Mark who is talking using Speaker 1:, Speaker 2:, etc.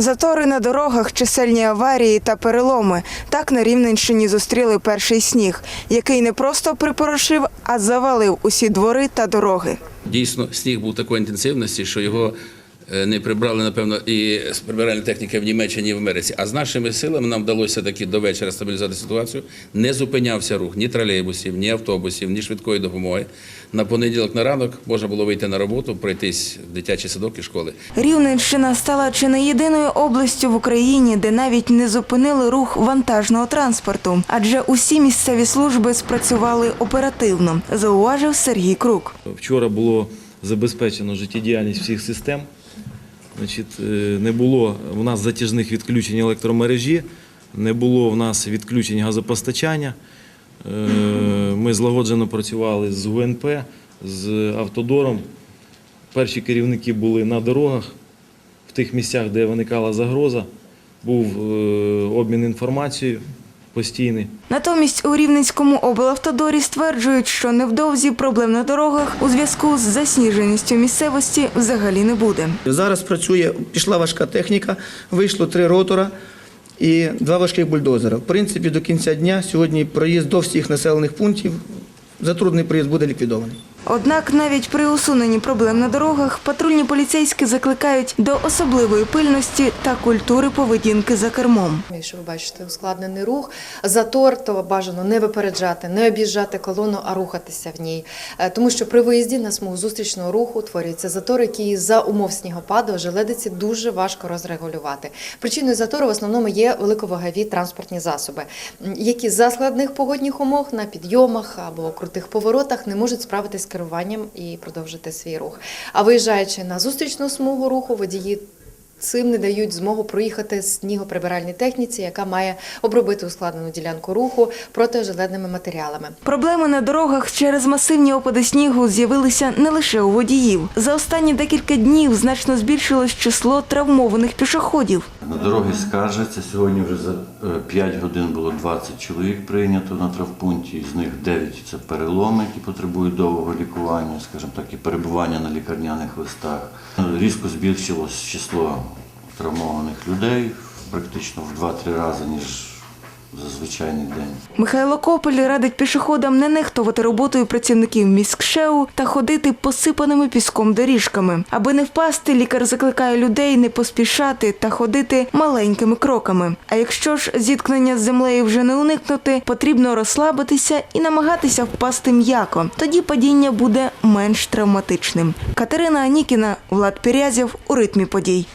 Speaker 1: Затори на дорогах, чисельні аварії та переломи. Так на Рівненщині зустріли перший сніг, який не просто припорошив, а завалив усі двори та дороги.
Speaker 2: Дійсно, сніг був такої інтенсивності, що його не прибрали, напевно, і з прибиральної техніки в Німеччині і в Америці. А з нашими силами нам вдалося таки до вечора стабілізувати ситуацію. Не зупинявся рух ні тролейбусів, ні автобусів, ні швидкої допомоги. На понеділок на ранок можна було вийти на роботу, пройтись в дитячий садок і школи.
Speaker 1: Рівненщина стала чи не єдиною областю в Україні, де навіть не зупинили рух вантажного транспорту, адже усі місцеві служби спрацювали оперативно, зауважив Сергій Крук.
Speaker 3: Вчора було забезпечено життєдіяльність всіх систем. Значить, е, не було в нас затяжних відключень електромережі, не було в нас відключень газопостачання. Е, Ми злагоджено працювали з ГУНП, з автодором. Перші керівники були на дорогах, в тих місцях, де виникала загроза. Був е, обмін інформацією постійний.
Speaker 1: Натомість у Рівненському облавтодорі стверджують, що невдовзі проблем на дорогах у зв'язку з засніженістю місцевості взагалі не буде.
Speaker 4: Зараз працює, пішла важка техніка, вийшло три ротора і два важких бульдозера. В принципі, до кінця дня сьогодні проїзд до всіх населених пунктів, затрудний проїзд буде ліквідований.
Speaker 1: Однак навіть при усуненні проблем на дорогах патрульні поліцейські закликають до особливої пильності та культури поведінки за кермом.
Speaker 5: Якщо ви бачите ускладнений рух, затор, то бажано не випереджати, не об'їжджати колону, а рухатися в ній. Е, Тому що при виїзді на смугу зустрічного руху утворюється затор, який за умов снігопаду ожеледиці дуже важко розрегулювати. Причиною затору в основному є великовагові транспортні засоби, які за складних погодних умов на підйомах або крутих поворотах не можуть справитися керуванням і продовжити свій рух. А виїжджаючи на зустрічну смугу руху, водії Цим не дають змогу проїхати снігоприбиральній техніці, яка має обробити ускладнену ділянку руху протижеледними матеріалами.
Speaker 1: Проблеми на дорогах через масивні опади снігу з'явилися не лише у водіїв. За останні декілька днів значно збільшилось число травмованих пішоходів.
Speaker 6: На дороги скаржаться. Сьогодні вже за 5 годин було 20 чоловік прийнято на травпункті, з них 9 – це переломи, які потребують довгого лікування, скажімо так, і перебування на лікарняних листах. Різко збільшилось число травмованих людей практично в 2-3 рази, ніж за звичайний день.
Speaker 1: Михайло Копель радить пішоходам не нехтувати роботою працівників міськшеу та ходити посипаними піском доріжками. Аби не впасти, лікар закликає людей не поспішати та ходити маленькими кроками. А якщо ж зіткнення з землею вже не уникнути, потрібно розслабитися і намагатися впасти м'яко. Тоді падіння буде менш травматичним. Катерина Анікіна, Влад Пірязєв у ритмі подій.